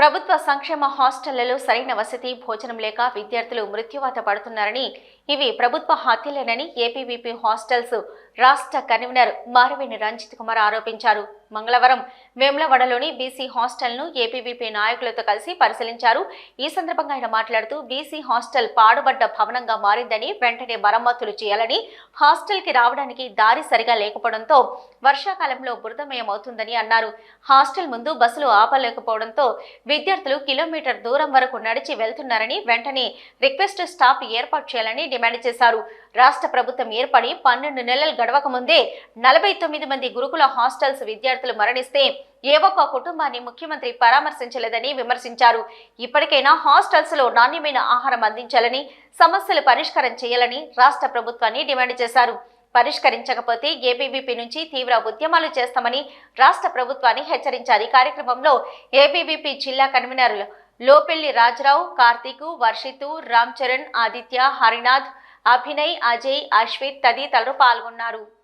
ప్రభుత్వ సంక్షేమ హాస్టళ్ళలో సరైన వసతి భోజనం లేక విద్యార్థులు మృత్యువాత పడుతున్నారని ఇవి ప్రభుత్వ హత్యలేనని ఏపీవీపీ హాస్టల్స్ రాష్ట్ర కన్వీనర్ మారవేణి రంజిత్ కుమార్ ఆరోపించారు. మంగళవారం వేములవాడలోని బీసీ హాస్టల్ను ఏపీవీపీ నాయకులతో కలిసి పరిశీలించారు. ఈ సందర్భంగా ఆయన మాట్లాడుతూ బీసీ హాస్టల్ పాడుబడ్డ భవనంగా మారిందని వెంటనే మరమ్మతులు చేయాలని హాస్టల్కి రావడానికి దారి సరిగా లేకపోవడంతో వర్షాకాలంలో బురదమయమవుతుందని అన్నారు. హాస్టల్ ముందు బస్సులు ఆపలేకపోవడంతో విద్యార్థులు కిలోమీటర్ దూరం వరకు నడిచి వెళ్తున్నారని వెంటనే రిక్వెస్ట్ స్టాప్ ఏర్పాటు చేయాలని డిమాండ్ చేశారు. రాష్ట్ర ప్రభుత్వం ఏర్పడి పన్నెండు నెలలు గడవక ముందే నలభై తొమ్మిది మంది గురుకుల హాస్టల్స్ విద్యార్థులు మరణిస్తే ఏ ఒక్క కుటుంబాన్ని ముఖ్యమంత్రి పరామర్శించలేదని విమర్శించారు. ఇప్పటికైనా హాస్టల్స్లో నాణ్యమైన ఆహారం అందించాలని సమస్యలు పరిష్కారం చేయాలని రాష్ట్ర ప్రభుత్వాన్ని డిమాండ్ చేశారు. పరిష్కరించకపోతే ఏబీవీపీ నుంచి తీవ్ర ఉద్యమాలు చేస్తామని రాష్ట్ర ప్రభుత్వాన్ని హెచ్చరించారు. ఈ కార్యక్రమంలో ఏబీవీపీ జిల్లా కన్వీనర్లు లోపెల్లి రాజరావు కార్తీకు వర్షితు రామ్ చరణ్ ఆదిత్య హరినాథ్ అభినయ్ అజయ్ అశ్విత్ తదితరులు పాల్గొన్నారు.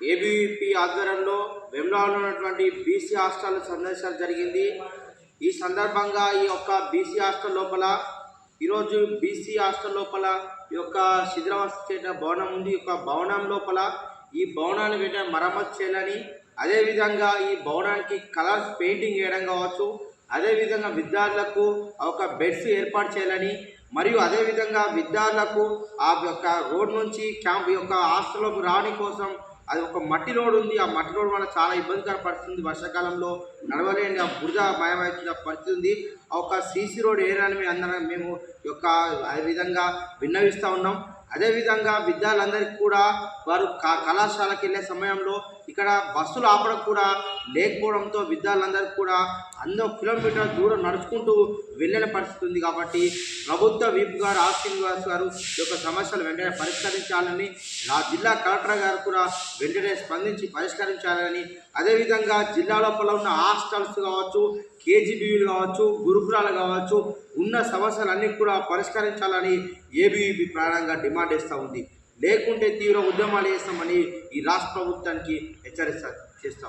ఏబీవీపీ ఆధ్వర్యంలో వెమ్లాలో ఉన్నటువంటి బీసీ హాస్టల్ సందర్శన జరిగింది. ఈ సందర్భంగా ఈ యొక్క బీసీ హాస్టల్ లోపల ఈరోజు బీసీ హాస్టల్ లోపల ఈ యొక్క శిథిలావస్థ భవనం ఉంది. ఈ యొక్క భవనం లోపల ఈ భవనాన్ని వెంటనే మరమ్మతు చేయాలని అదేవిధంగా ఈ భవనానికి కలర్స్ పెయింటింగ్ వేయడం కావచ్చు అదేవిధంగా విద్యార్థులకు ఒక బెడ్స్ ఏర్పాటు చేయాలని మరియు అదేవిధంగా విద్యార్థులకు ఆ యొక్క రోడ్ నుంచి క్యాంప్ యొక్క హాస్టల్లోకి రావడం కోసం అది ఒక మట్టి రోడ్ ఉంది. ఆ మట్టి రోడ్ వల్ల చాలా ఇబ్బందికర పరిస్థితి వర్షాకాలంలో నడవలేని ఆ బురద మయమైన పరిస్థితి ఉంది. ఆ ఒక సీసీ రోడ్ ఏరియాని మేము అందరం మేము యొక్క అదే విధంగా విన్నవిస్తూ ఉన్నాం. అదేవిధంగా విద్యార్థులందరికీ కూడా వారు క- కళాశాలకు వెళ్ళే సమయంలో ఇక్కడ బస్సులు ఆపడం కూడా లేకపోవడంతో విద్యార్థులందరికీ కూడా అందరూ కిలోమీటర్ దూరం నడుచుకుంటూ వెళ్ళిన పరిస్థితి ఉంది కాబట్టి ప్రభుత్వ వీప్ గారు ఆర్ శ్రీనివాస్ గారు ఈ యొక్క సమస్యలు వెంటనే పరిష్కరించాలని నా జిల్లా కలెక్టర్ గారు కూడా వెంటనే స్పందించి పరిష్కరించాలని అదేవిధంగా జిల్లా లోపల ఉన్న హాస్టల్స్ కావచ్చు కేజీబీలు కావచ్చు గురుకులాలు కావచ్చు ఉన్న సమస్యలన్నీ కూడా పరిష్కరించాలని ఏబీవీపీ ప్రాణంగా డిమాండ్ చేస్తూ ఉంది. లేకుంటే తీవ్ర ఉద్యమాలు చేస్తామని ఈ రాష్ట్ర ప్రభుత్వానికి హెచ్చరిస్తా చేస్తా